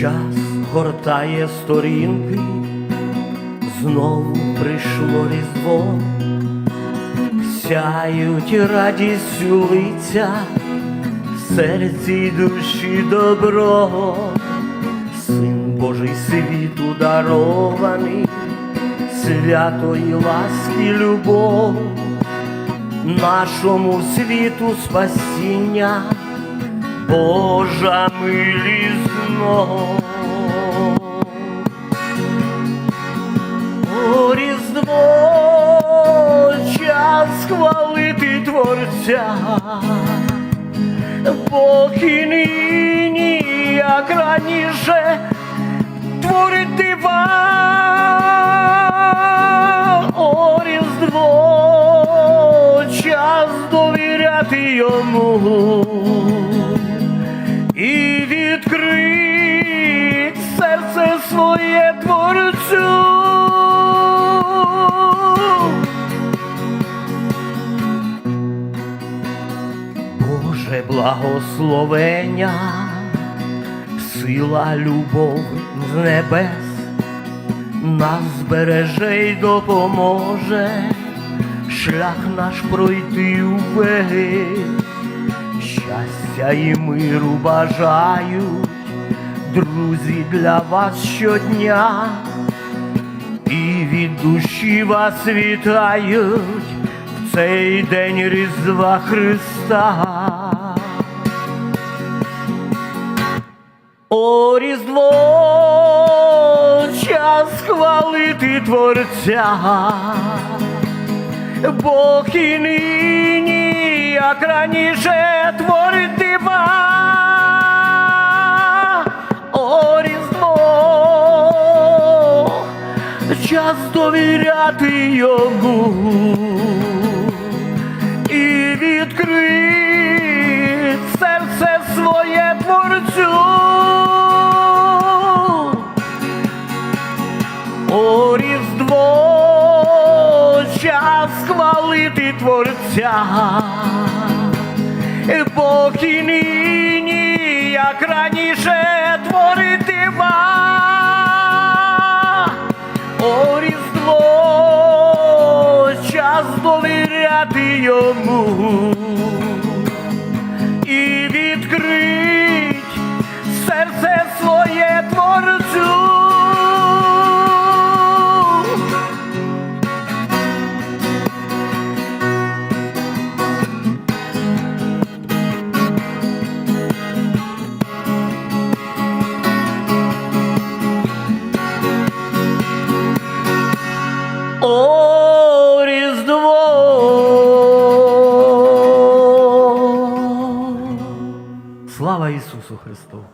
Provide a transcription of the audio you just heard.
Час гортає сторінки, знову прийшло різдво, сяють радістю лиця, в серці й душі добро, син Божий світу дарований, святої ласки любов, нашому світу спасіння. Божа милість знов. О, Різдво, час хвалити Творця, Бог і нині, як раніше, творить дива. О, Різдво, час довіряти йому серце своє творцю. Боже благословення, сила любов з небес. Нас збереже й допоможе, шлях наш пройти увесь щастя і миру бажають, друзі для вас щодня, і від душі вас вітають в цей день Різдва Христа. О, Різдво, час хвалити Творця. Бог і нині, як раніше творить дива. Час довіряти йому і відкрить серце своє творцю. О, Різдво, час хвалити Творця, і нині, як раніше, відкрить серце своє творцю. О, Слава Ісусу Христу!